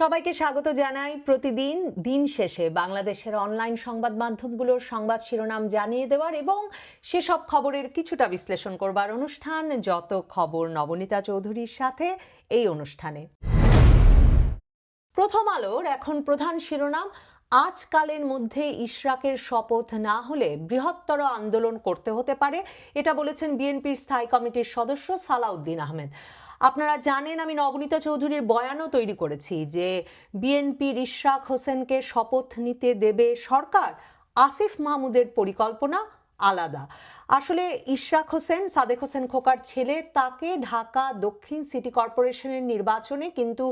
সবাইকে স্বাগত জানাই। প্রতিদিন, দিন শেষে বাংলাদেশের অনলাইন সংবাদ মাধ্যমগুলোর সংবাদ শিরোনাম জানিয়ে দেওয়ার এবং সেসব খবরের কিছুটা বিশ্লেষণ করবার অনুষ্ঠান, যত খবর নবনীতা চৌধুরীর সাথে এই অনুষ্ঠানে। প্রথম আলোর এখন প্রধান শিরোনাম, আজকালের মধ্যে ইশরাকের শপথ না হলে বৃহত্তর আন্দোলন করতে হতে পারে, এটা বলেছেন বিএনপির স্থায়ী কমিটির সদস্য সালাউদ্দিন আহমেদ। আপনারা জানেন, আমি নবনীতা চৌধুরীর বয়ানও তৈরি করেছি যে বিএনপি ইশরাক হোসেনকে শপথ নিতে দেবে সরকার। আসিফ মাহমুদের পরিকল্পনা আলাদা। আসলে ইশরাক হোসেন, সাদেক হোসেন খোকার ছেলে, তাকে ঢাকা দক্ষিণ সিটি কর্পোরেশনের নির্বাচনে কিন্তু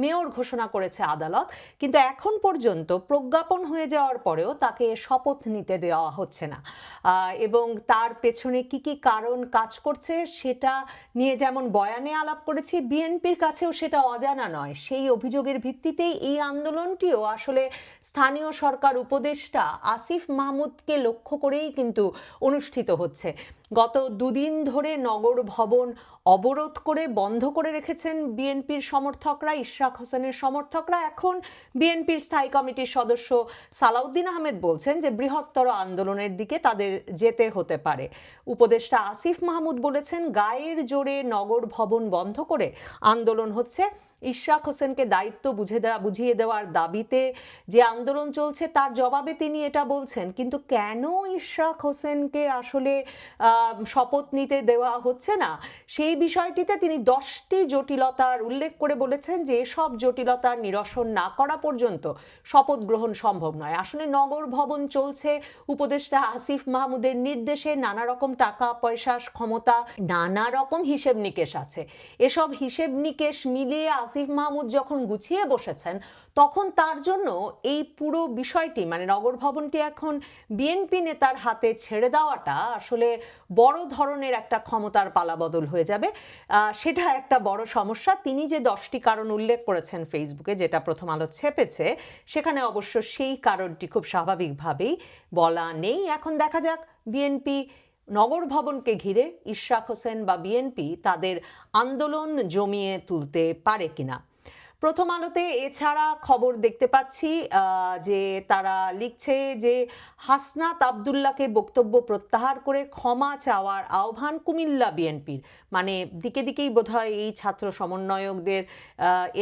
মেয়র ঘোষণা করেছে আদালত। কিন্তু এখন পর্যন্ত প্রজ্ঞাপন হয়ে যাওয়ার পরেও তাকে শপথ নিতে দেওয়া হচ্ছে না। এবং তার পেছনে কি কি কারণ কাজ করছে সেটা নিয়ে যেমন বয়ানে আলাপ করেছি, বিএনপির কাছেও সেটা অজানা নয়। সেই অভিযোগের ভিত্তিতেই এই আন্দোলনটিও আসলে স্থানীয় সরকার উপদেষ্টা আসিফ মাহমুদকে লক্ষ্য করেই কিন্তু অনুষ্ঠিত হচ্ছে। গত দুদিন ধরে নগর ভবন অবরোধ করে বন্ধ করে রেখেছেন বিএনপির সমর্থকরা, ইশরাক হোসেনের সমর্থকরা। এখন বিএনপির স্থায়ী কমিটির সদস্য সালাউদ্দিন আহমেদ বলছেন যে বৃহত্তর আন্দোলনের দিকে তাদের যেতে হতে পারে। উপদেষ্টা আসিফ মাহমুদ বলেছেন, গায়ের জোরে নগর ভবন বন্ধ করে আন্দোলন হচ্ছে। ইশরাক হোসেনকে দায়িত্ব বুঝে দেওয়া বুঝিয়ে দেওয়ার দাবিতে যে আন্দোলন চলছে, তার জবাবে তিনি এটা বলছেন। কিন্তু কেন ইশরাক হোসেনকে আসলে শপথ নিতে দেওয়া হচ্ছে না? সেই বিষয়টিতে তিনি দশটি জটিলতার উল্লেখ করে বলেছেন যে এসব জটিলতার নিরসন না করা পর্যন্ত শপথ গ্রহণ সম্ভব নয়। আসলে নগর ভবন চলছে, উপদেষ্টা আসিফ মাহমুদের নির্দেশে নানা রকম টাকা, পয়সা, ক্ষমতা, নানা রকম হিসেব নিকেশ আছে। এসব হিসেব নিকেশ মিলিয়ে আসিফ মাহমুদ যখন গুছিয়ে বসেছেন, তখন তার জন্য এই পুরো বিষয়টি মানে নগর ভবনটি এখন বিএনপি নেতার হাতে ছেড়ে দেওয়াটা আসলে বড় ধরনের একটা ক্ষমতার পালাবদল হয়ে যাবে। সেটা একটা বড় সমস্যা। তিনি যে দশটি কারণ উল্লেখ করেছেন ফেসবুকে যেটা প্রথম আলো ছেপেছে, সেখানে অবশ্য সেই কারণটি খুব স্বাভাবিকভাবেই বলা নেই। এখন দেখা যাক বিএনপি নগর ভবনকে ঘিরে ইশরাক হোসেন বা বিএনপি তাদের আন্দোলন জমিয়ে তুলতে পারে কিনা? প্রথম আলোতে এছাড়া খবর দেখতে পাচ্ছি যে তারা লিখছে যে হাসনাত আবদুল্লাহকে বক্তব্য প্রত্যাহার করে ক্ষমা চাওয়ার আহ্বান কুমিল্লা বিএনপির। মানে দিকে দিকেই বোধহয় এই ছাত্র সমন্বয়কদের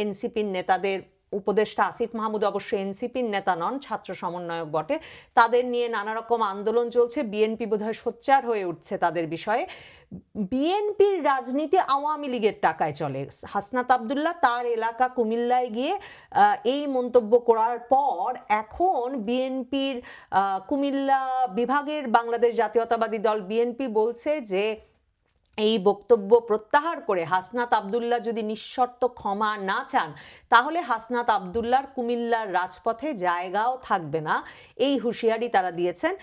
এনসিপির নেতাদের উপদেষ্টা আসিফ মাহমুদ অবশ্য এনসিপির নেতা নন, ছাত্র সমন্বয়ক বটে। তাদের নিয়ে নানা রকম আন্দোলন চলছে, বিএনপি বোধহয় সোচ্চার হয়ে উঠছে তাদের বিষয়ে। বিএনপির রাজনীতি আওয়ামী লীগের টাকায় চলে। হাসনাত আবদুল্লাহ তার এলাকা কুমিল্লায় গিয়ে এই মন্তব্য করার পর এখন বিএনপির কুমিল্লা বিভাগের বাংলাদেশ জাতীয়তাবাদী দল বিএনপি বলছে যে এই বক্তব্য প্রত্যাহার করে হাসনাত আবদুল্লাহ যদি নিঃশর্ত ক্ষমা না চান, তাহলে হাসনাত আবদুল্লাহর কুমিল্লার রাজপথে জায়গাও থাকবে না। এই হুঁশিয়ারি তারা দিয়েছেন।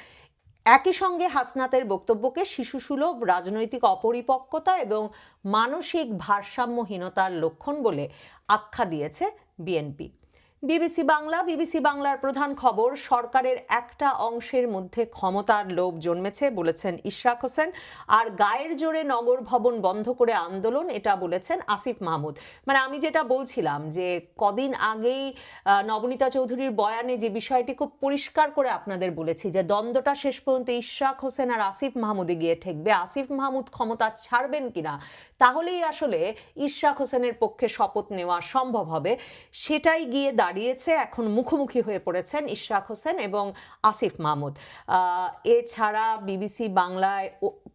একই সঙ্গে হাসনাতের বক্তব্যকে শিশুসুলভ, রাজনৈতিক অপরিপক্কতা এবং মানসিক ভারসাম্যহীনতার লক্ষণ বলে আখ্যা দিয়েছে বিএনপি। বিবিসি বাংলা, বিবিসি বাংলার প্রধান খবর, সরকারের একটা অংশের মধ্যে ক্ষমতার লোভ জন্মেছে বলেছেন ইশরাক হোসেন। আর গায়ের জোরে নগর ভবন বন্ধ করে আন্দোলন, এটা বলেছেন আসিফ মাহমুদ। মানে আমি যেটা বলছিলাম যে কদিন আগেই নবনীতা চৌধুরীর বয়ানে যে বিষয়টি খুব পরিষ্কার করে আপনাদের বলেছি যে দ্বন্দ্বটা শেষ পর্যন্ত ইশরাক হোসেন আর আসিফ মাহমুদে গিয়ে ঠেকবে। আসিফ মাহমুদ ক্ষমতা ছাড়বেন কিনা তাহলেই আসলে ইশরাক হোসেনের পক্ষে শপথ নেওয়া সম্ভব হবে। সেটাই গিয়ে দাঁড়িয়েছে, এখন মুখোমুখি হয়ে পড়েছেন ইশরাক হোসেন এবং আসিফ মাহমুদ। এছাড়া বিবিসি বাংলায়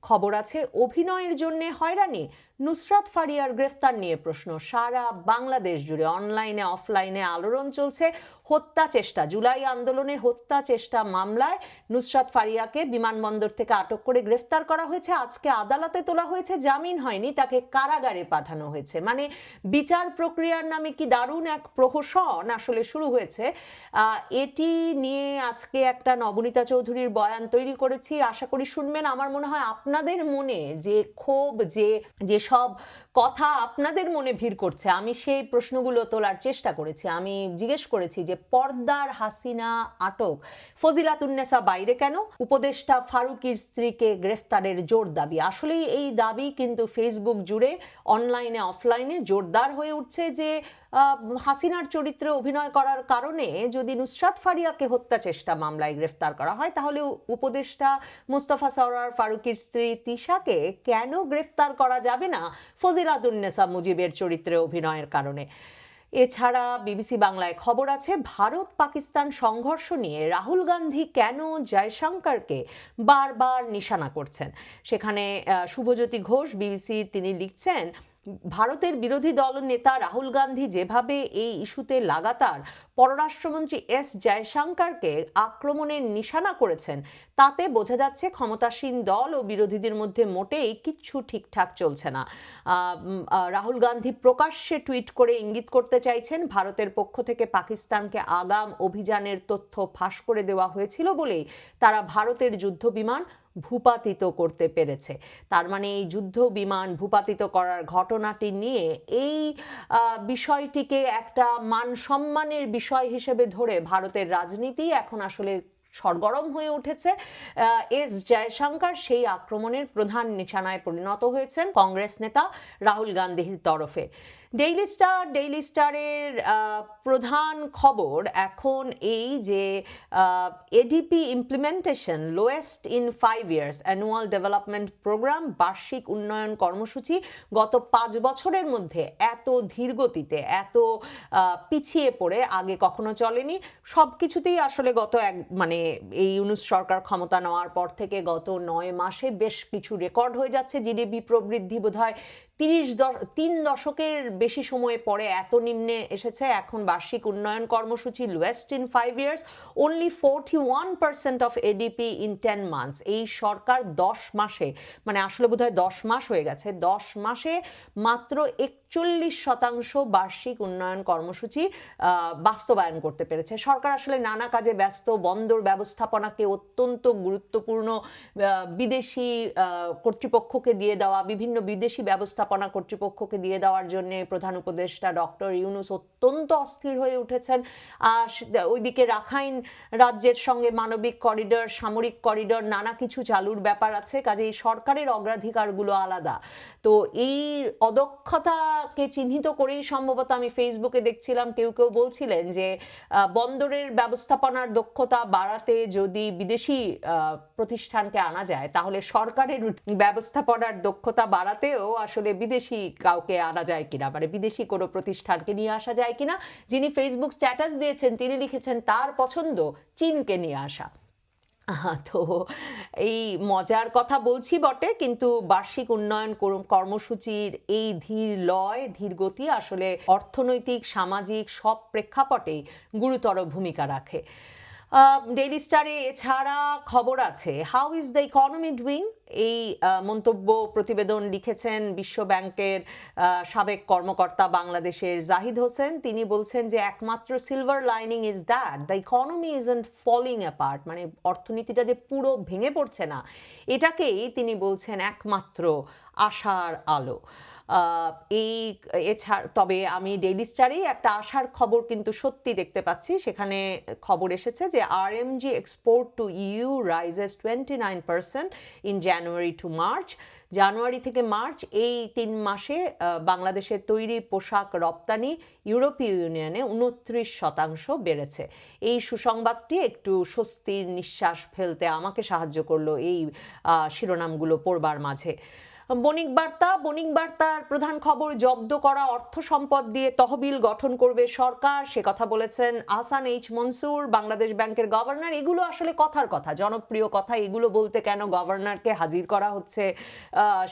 খবর আছে, অভিনয়ের জন্য হয়রানি নুসরাত ফারিয়ার গ্রেফতার নিয়ে প্রশ্ন। সারা বাংলাদেশ জুড়ে অনলাইনে, অফলাইনে আলোড়ন চলছে। হত্যা চেষ্টা, জুলাই আন্দোলনের হত্যা চেষ্টা মামলায় নুসরাত ফারিয়াকে বিমানবন্দর থেকে আটক করে গ্রেফতার করা হয়েছে। আজকে আদালতে তোলা হয়েছে, জামিন হয়নি, তাকে কারাগারে পাঠানো হয়েছে। মানে বিচার প্রক্রিয়ার নামে কি দারুণ এক প্রহসন আসলে শুরু হয়েছে। এটি নিয়ে আজকে একটা নবনীতা চৌধুরীর বয়ান তৈরি করেছি। আশা করি শুনবেন। আমার মনে হয় আপনাদের মনে যে ক্ষোভ, যে যে যেসব কথা আপনাদের মনে ভিড় করছে, আমি সেই প্রশ্নগুলো তোলার চেষ্টা করেছি। আমি জিজ্ঞেস করেছি যে, পর্দার হাসিনা আটক ফজিলাতুন্নেসা বাইরে কেন? উপদেষ্টা ফারুকির স্ত্রীকে গ্রেফতারের জোর দাবি। আসলেই এই দাবি কিন্তু ফেসবুক জুড়ে অনলাইনে, অফলাইনে জোরদার হয়ে উঠছে যে হাসিনার চরিত্রে অভিনয় করার কারণে যদি নুসরাত ফারিয়াকে হত্যা চেষ্টা মামলায় গ্রেফতার করা হয়, তাহলে উপদেষ্টা মুস্তফা সরার ফারুকির স্ত্রী তিশাকে কেন গ্রেফতার করা যাবে না? ফজিলাতুন্নেসা মুজিবের চরিত্রে অভিনয়ের কারণে। এছাড়া বিবিসি বাংলায় খবর আছে, ভারত পাকিস্তান সংঘর্ষ নিয়ে রাহুল গান্ধী কেন জয়শঙ্করকে বারবার নিশানা করছেন? সেখানে শুভজ্যোতি ঘোষ, বিবিসির তিনি লিখছেন ভারতের বিরোধী দল নেতা রাহুল গান্ধী যেভাবে এই ইস্যুতে লাগাতার পররাষ্ট্রমন্ত্রী এস জয়শঙ্করকে আক্রমণের নিশানা করেছেন, তাতে বোঝা যাচ্ছে ক্ষমতাসীন দল ও বিরোধীদের মধ্যে মোটেই কিচ্ছু ঠিকঠাক চলছে না। রাহুল গান্ধী প্রকাশ্যে টুইট করে ইঙ্গিত করতে চাইছেন, ভারতের পক্ষ থেকে পাকিস্তানকে আগাম অভিযানের তথ্য ফাঁস করে দেওয়া হয়েছিল বলেই তারা ভারতের যুদ্ধ বিমান ভূপাতিত করতে পেরেছে। তার মানে এই যুদ্ধ বিমান ভূপাতিত করার ঘটনাটি নিয়ে এই বিষয়টিকে একটা মান সম্মানের বিষয় হিসেবে ধরে ভারতের রাজনীতি এখন আসলে সরগরম হয়ে উঠেছে। এস জয়শঙ্কর সেই আক্রমণের প্রধান নিশানায় পরিণত হয়েছেন কংগ্রেস নেতা রাহুল গান্ধীর তরফে। ডেইলি স্টার ডেইলি স্টারের প্রধান খবর এখন এই যে ADP implementation lowest in five years annual development programme বার্ষিক উন্নয়ন কর্মসূচি গত পাঁচ বছরের মধ্যে এত ধীরগতিতে, এত পিছিয়ে পড়ে, আগে কখনো চলেনি। সব কিছুতেই আসলে গত এক মানে এই ইউনুস সরকার ক্ষমতা নেওয়ার পর থেকে গত নয় মাসে বেশ কিছু রেকর্ড হয়ে যাচ্ছে জিডিপি প্রবৃদ্ধি বোধহয় তিরিশ তিন দশকের বেশি সময় পরে এত নিম্নে এসেছে এখন বার্ষিক উন্নয়ন কর্মসূচি lowest in five years only forty one percent of ADP in ten months এই সরকার দশ মাসে মানে আসলে বোধহয় দশ মাস হয়ে গেছে, দশ মাসে মাত্র একচল্লিশ শতাংশ বার্ষিক উন্নয়ন কর্মসূচি বাস্তবায়ন করতে পেরেছে। সরকার আসলে নানা কাজে ব্যস্ত, বন্দর ব্যবস্থাপনাকে অত্যন্ত গুরুত্বপূর্ণ বিদেশি কর্তৃপক্ষকে দিয়ে দেওয়া, বিভিন্ন বিদেশি ব্যবস্থাপনা কর্তৃপক্ষকে দিয়ে দেওয়ার জন্য প্রধান উপদেষ্টা ডক্টর ইউনুস অত্যন্ত অস্থির হয়ে উঠেছেন। ওইদিকে রাখাইন রাজ্যের সঙ্গে মানবিক করিডর, সামরিক করিডর, নানা কিছু চালুর ব্যাপার আছে। কাজেই সরকারের অগ্রাধিকারগুলো আলাদা। তো এই অদক্ষতাকে চিহ্নিত করেই সম্ভবত আমি ফেসবুকে দেখছিলাম, কেউ কেউ বলছিলেন যে বন্দরের ব্যবস্থাপনার দক্ষতা বাড়াতে যদি বিদেশি প্রতিষ্ঠানকে আনা যায়, তাহলে সরকারের ব্যবস্থাপনার দক্ষতা বাড়াতেও আসলে বিদেশি কাউকে আনা যায় কিনা মানে বিদেশি কোনো প্রতিষ্ঠানকে নিয়ে আসা যায় কিনা, যিনি ফেসবুক স্ট্যাটাস দিয়েছেন, তিনি লিখেছেন তার পছন্দ চীনকে নিয়ে আসা। তো এই মজার কথা বলছি বটে, কিন্তু বার্ষিক উন্নয়ন কর- কর্মসূচির এই ধীর লয়, ধীর গতি আসলে অর্থনৈতিক, সামাজিক সব প্রেক্ষাপটেই গুরুতর ভূমিকা রাখে। ডেইলি স্টারে এছাড়া খবর আছে। How is the economy doing এই মন্তব্য প্রতিবেদন লিখেছেন বিশ্ব ব্যাংকের সাবেক কর্মকর্তা বাংলাদেশের জাহিদ হোসেন। তিনি বলছেন যে একমাত্র silver lining is that the economy is falling apart মানে অর্থনীতিটা যে পুরো ভেঙে পড়ছে না, এটাকেই তিনি বলছেন একমাত্র আশার আলো। এই, এছাড়া, তবে আমি ডেইলি স্টারেই একটা আশার খবর কিন্তু সত্যি দেখতে পাচ্ছি। সেখানে খবর এসেছে যে আর export to EU rises twenty nine percent in January to March জানুয়ারি থেকে মার্চ এই তিন মাসে বাংলাদেশের তৈরি পোশাক রপ্তানি ইউরোপীয় ইউনিয়নে উনত্রিশ শতাংশ বেড়েছে। এই সুসংবাদটি একটু স্বস্তির নিঃশ্বাস ফেলতে আমাকে সাহায্য করল এই শিরোনামগুলো পড়বার মাঝে। বণিক বার্তা, বণিক বার্তার প্রধান খবর, জব্দ করা অর্থ সম্পদ দিয়ে তহবিল গঠন করবে সরকার। সে কথা বলেছেন আসান এইচ মনসুর, বাংলাদেশ ব্যাংকের গভর্নর। এগুলো আসলে কথার কথা, জনপ্রিয় কথা। এগুলো বলতে কেন গভর্নরকে হাজির করা হচ্ছে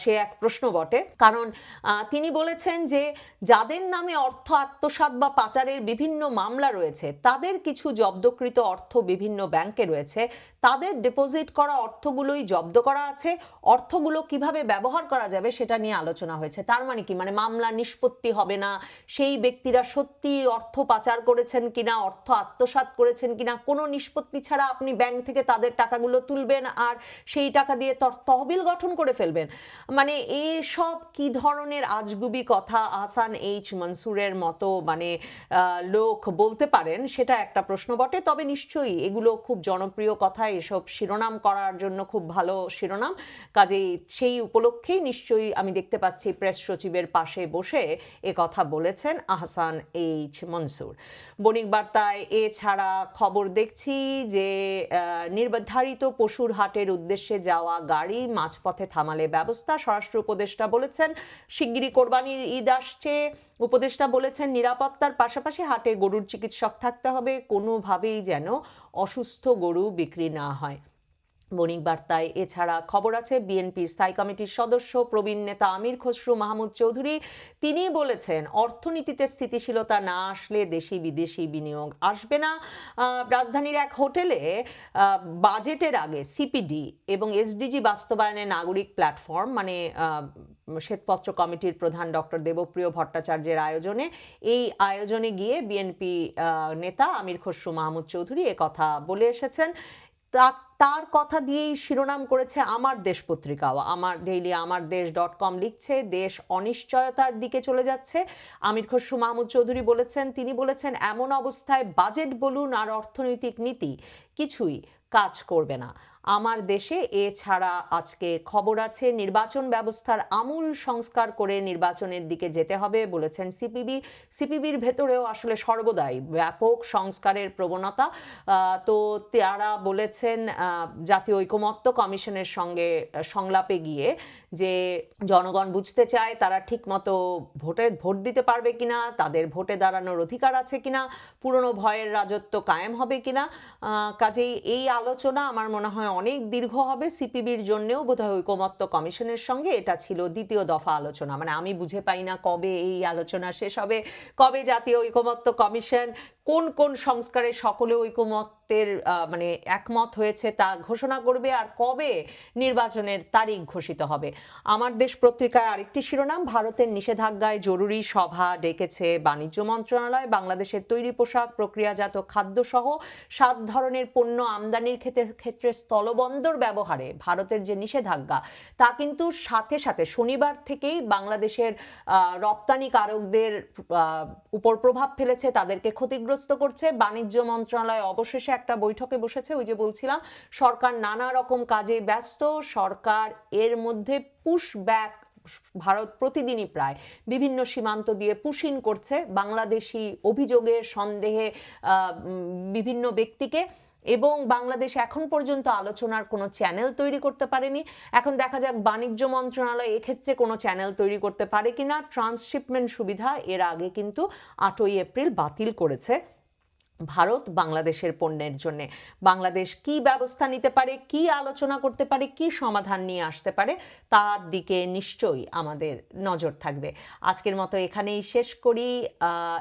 সে এক প্রশ্ন বটে। কারণ তিনি বলেছেন যে যাদের নামে অর্থ আত্মসাৎ বা পাচারের বিভিন্ন মামলা রয়েছে, তাদের কিছু জব্দকৃত অর্থ বিভিন্ন ব্যাংকে রয়েছে। তাদের ডিপোজিট করা অর্থগুলোই জব্দ করা আছে। অর্থগুলো কীভাবে ব্যবহার করা যাবে সেটা নিয়ে আলোচনা হয়েছে। তার মানে কি? মানে মামলা নিষ্পত্তি হবে না, সেই ব্যক্তিরা সত্যি অর্থ পাচার করেছেন কিনা, অর্থ আত্মসাৎ করেছেন কিনা, কোনো নিষ্পত্তি ছাড়া আপনি ব্যাংক থেকে তাদের টাকাগুলো তুলবেন আর সেই টাকা দিয়ে তর- তহবিল গঠন করে ফেলবেন। মানে এসব কি ধরনের আজগুবি কথা আসান এইচ মনসুরের মতো মানে লোক বলতে পারেন? সেটা একটা প্রশ্ন বটে। তবে নিশ্চয়ই এগুলো খুব জনপ্রিয় কথা এসব শিরোনাম করার জন্য খুব ভালো শিরোনাম। কাজেই সেই উপলক্ষেই নিশ্চয়ই আমি দেখতে পাচ্ছি প্রেস সচিবের পাশে বসে এ কথা বলেছেন আহসান এইচ মনসুর। বণিক বার্তায় এছাড়া খবর দেখছি যে নির্ধারিত পশুর হাটের উদ্দেশ্যে যাওয়া গাড়ি মাঝপথে থামালে ব্যবস্থা। স্বরাষ্ট্র উপদেষ্টা বলেছেন, শিগগিরই কোরবানির ঈদ আসছে। উপদেষ্টা বলেছেন, নিরাপত্তার পাশাপাশি হাটে গরুর চিকিৎসক থাকতে হবে, কোনোভাবেই যেন অসুস্থ গরু বিক্রি না হয়। বণিক বার্তায় এছাড়া খবর আছে, বিএনপির স্থায়ী কমিটির সদস্য প্রবীণ নেতা আমির খসরু মাহমুদ চৌধুরী, তিনি বলেছেন, অর্থনীতিতে স্থিতিশীলতা না আসলে দেশি বিদেশি বিনিয়োগ আসবে না। রাজধানীর এক হোটেলে বাজেটের আগে সিপিডি এবং এসডিজি বাস্তবায়নে নাগরিক প্ল্যাটফর্ম মানে শ্বেতপত্র কমিটির প্রধান ডক্টর দেবপ্রিয় ভট্টাচার্যের আয়োজনে এই আয়োজনে গিয়ে বিএনপি নেতা আমির খসরু মাহমুদ চৌধুরী কথা বলে এসেছেন। তার কথা দিয়েই শিরোনাম করেছে আমার দেশ পত্রিকাও। আমার ডেইলি আমার দেশ ডট কম লিখছে, দেশ অনিশ্চয়তার দিকে চলে যাচ্ছে। আমির খসরু মাহমুদ চৌধুরী বলেছেন, তিনি বলেছেন, এমন অবস্থায় বাজেট বলুন আর অর্থনৈতিক নীতি, কিছুই কাজ করবে না। আমার দেশে। এছাড়া আজকে খবর আছে, নির্বাচন ব্যবস্থার আমূল সংস্কার করে নির্বাচনের দিকে যেতে হবে বলেছেন সিপিবি। সিপিবির ভেতরেও আসলে সর্বদাই ব্যাপক সংস্কারের প্রবণতা। তো তারা বলেছেন জাতীয় ঐকমত্য কমিশনের সঙ্গে সংলাপে গিয়ে যে জনগণ বুঝতে চায় তারা ঠিকমতো ভোটে, ভোট দিতে পারবে কিনা, তাদের ভোটে দাঁড়ানোর অধিকার আছে কিনা, পুরনো ভয়ের রাজত্ব কায়েম হবে কিনা। কাজেই এই আলোচনা আমার মনে হয় অনেক দীর্ঘ হবে সিপিবির জন্যেও বোধহয় ঐকমত্য কমিশনের সঙ্গে। এটা ছিল দ্বিতীয় দফা আলোচনা। মানে আমি বুঝে পাই না কবে এই আলোচনা শেষ হবে, কবে জাতীয় ঐকমত্য কমিশন কোন কোন সংস্কারে সকলে ঐকমত্যের মানে একমত হয়েছে তা ঘোষণা করবে আর কবে নির্বাচনের তারিখ ঘোষিত হবে? আমার দেশ পত্রিকায় আরেকটি শিরোনাম, ভারতের নিষেধাজ্ঞায় জরুরি সভা ডেকেছে বাণিজ্য মন্ত্রণালয়, বাংলাদেশের তৈরি পোশাক, প্রক্রিয়াজাত খাদ্য সহ সাত ধরনের পণ্য আমদানির ক্ষেত্রে ক্ষেত্রে স্থলবন্দর ব্যবহারে ভারতের যে নিষেধাজ্ঞা, তা কিন্তু সাথে সাথে শনিবার থেকেই বাংলাদেশের রপ্তানিকারকদের উপর প্রভাব ফেলেছে, তাদেরকে ক্ষতিগ্রস্ত করছে। বাণিজ্য মন্ত্রণালয় অবশেষে একটা বৈঠকে বসেছে। ওই যে বলছিলাম, সরকার নানা রকম কাজে ব্যস্ত। সরকার এর মধ্যে পুশব্যাক ভারত প্রতিদিনই প্রায় বিভিন্ন সীমান্ত দিয়ে পুশিন করছে। বাংলাদেশি অভিযোগে সন্দেহে বিভিন্ন ব্যক্তিকে এবং বাংলাদেশ এখন পর্যন্ত আলোচনার কোনো চ্যানেল তৈরি করতে পারেনি। এখন দেখা যাক বাণিজ্য মন্ত্রণালয় এক্ষেত্রে কোনো চ্যানেল তৈরি করতে পারে কিনা। ট্রান্সশিপমেন্ট সুবিধা এর আগে কিন্তু আটই এপ্রিল বাতিল করেছে। ভারত বাংলাদেশের পণ্যের জন্য। বাংলাদেশ কি ব্যবস্থা নিতে পারে, কি আলোচনা করতে পারে, কি সমাধান নিয়ে আসতে পারে, তার দিকে নিশ্চয়ই আমাদের নজর থাকবে। আজকের মতো এখানেই শেষ করি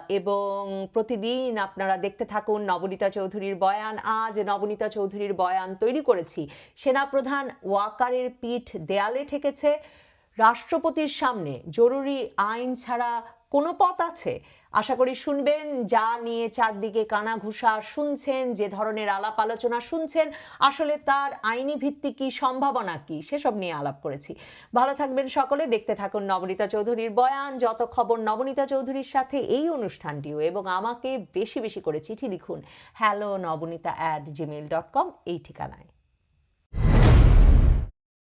এবং প্রতিদিন আপনারা দেখতে থাকুন নবনীতা চৌধুরীর বয়ান। আজ নবনীতা চৌধুরীর বয়ান তৈরি করেছি। সেনাপ্রধান ওয়াকারের পিঠ দেয়ালে ঠেকেছে। রাষ্ট্রপতির সামনে জরুরি আইন ছাড়া কোনো পথ আছে? আশা করি শুনবেন, যা নিয়ে চারদিকে কানাঘুষা শুনছেন, যে ধরনের আলাপ আলোচনা শুনছেন, আসলে তার আইনি ভিত্তি কি, সম্ভাবনা কি, সেসব নিয়ে আলাপ করেছি। ভালো থাকবেন সকলে, দেখতে থাকুন নবনীতা চৌধুরীর বয়ান। যত খবর নবনীতা চৌধুরীর সাথে এই অনুষ্ঠানটিও, এবং আমাকে বেশি বেশি করে চিঠি লিখুন hello Nabanita at Gmail dot com এই ঠিকানায়।